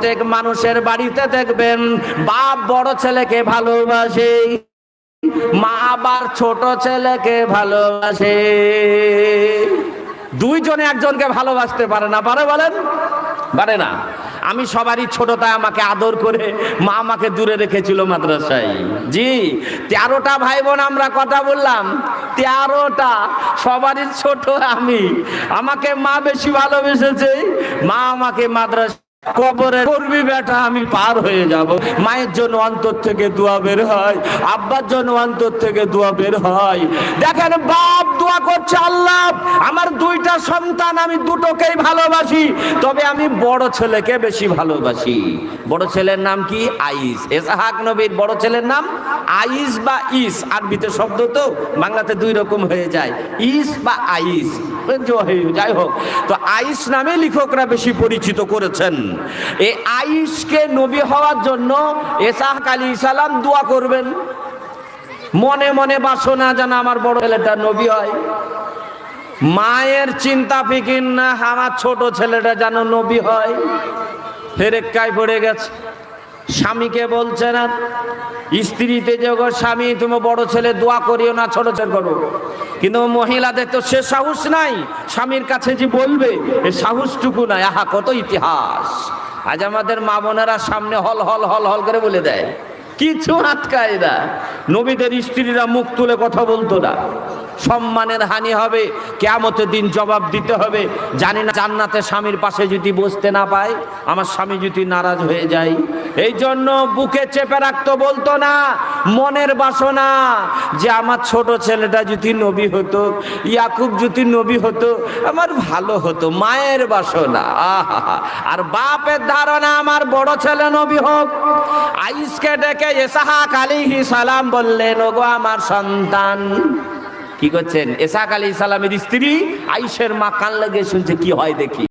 প্রত্যেক মানুষের বাড়িতে দেখবেন, বাপ বড় ছেলেকে ভালোবাসে, মা আবার ছোট ছেলেকে ভালোবাসে। দুইজনে একজনকে ভালোবাসতে পারে না, পারে বলেন? পারে না। আমি সবারই ছোট, তাই আমাকে আদর করে মা আমাকে দূরে রেখেছিল মাদ্রাসায়। জি, তেরোটা ভাই বোন আমরা কথা বললাম, তেরোটা, সবারই ছোট আমি। আমাকে মা বেশি ভালোবেসেছে, মা আমাকে মাদ্রাসা কবরে করবি বেটা, আমি পার হয়ে যাব। মায়ের জন্য অন্তর থেকে দোয়া বের হয়, আব্বার জন্য অন্তর থেকে দোয়া বের হয়। দেখেন বাপ দোয়া করছে আল্লাহ, আমার দুইটা সন্তান, আমি দুটোকেই ভালোবাসি, তবে আমি বড় ছেলেকে বেশি ভালোবাসি। বড় ছেলের নাম কি? আইস। এসাহাক নবীর বড় ছেলের নাম আইস বা ইস। আরবিতে শব্দ তো বাংলাতে দুই রকম হয়ে যায়, ইস বা আইস। যাই হোক, তো আইস নামে লেখকরা বেশি পরিচিত করেছেন। এই আইসকে নবী হওয়ার জন্য এসাহাক আলী সালাম দোয়া করবেন। মনে মনে বাসনা যেন আমার বড় ছেলেটা নবী হয়। মায়ের চিন্তা ফিকির না, আমার ছোট ছেলেটা যেন নবী হয়। ফেরেক্কায় পড়ে গেছে। স্বামীকে বলছে না, স্ত্রীতে যে স্বামী, তুমি বড় ছেলে দোয়া করিও না, ছোট ছেলে করো। কিন্তু মহিলাদের তো সে সাহস নাই। স্বামীর কাছে যে বলবে, এ সাহসটুকু নাই। আহা, কত ইতিহাস। আজ আমাদের মা বোনেরা সামনে হল হল হল হল করে বলে দেয়। কিছু আটকায় না। নবীদের স্ত্রীরা মুখ তুলে কথা বলতো না। সম্মানের হানি হবে, কেয়ামতের দিন জবাব দিতে হবে। জানি না, জান্নাতে স্বামীর পাশে যদি বসতে না পায়, আমার স্বামী যদি নারাজ হয়ে যায় এই জন্য বুকে চেপে রাখতো বলতো না, মনের বাসনা যে আমার ছোট ছেলেটা যদি নবী হতো, ইয়াকুব যদি নবী হতো, আমার ভালো হতো, মায়ের বাসনা। আর বাপের ধারণা, আমার বড় ছেলে নবী হোক। আইসকে ডেকে এসাহাক আলিহি সালাম বললেন, ওগো আমার সন্তান। কি করছেন? এসাক আলী সালামের স্ত্রী আইসের মা কান লেগে শুনছে, কি হয় দেখি?